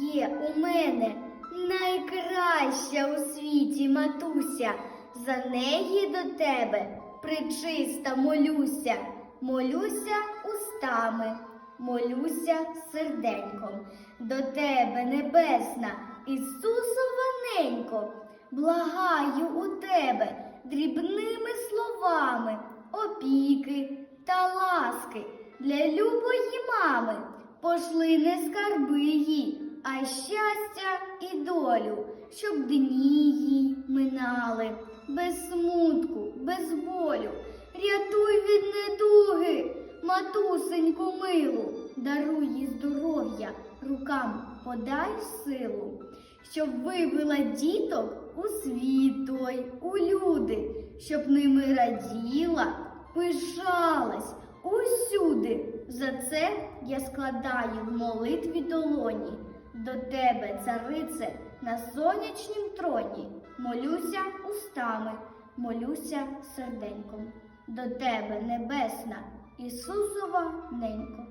Є у мене найкраща у світі матуся, за неї до тебе причиста молюся, молюся устами, молюся серденьком, до тебе, небесна, Ісусованенько, благаю у тебе дрібними словами, опіки та ласки для любої мами. Пошли не скарби їй, а щастя і долю, щоб дні їй минали без смутку, без болю. Рятуй від недуги, матусеньку милу, даруй їй здоров'я, рукам подай силу, щоб вивела діток у світ той, у люди, щоб ними раділа, пишалась усюди. За це я складаю в молитві долоні до тебе, царице, на сонячнім троні. Молюся устами, молюся серденьком. До тебе, небесна, Ісусова ненько.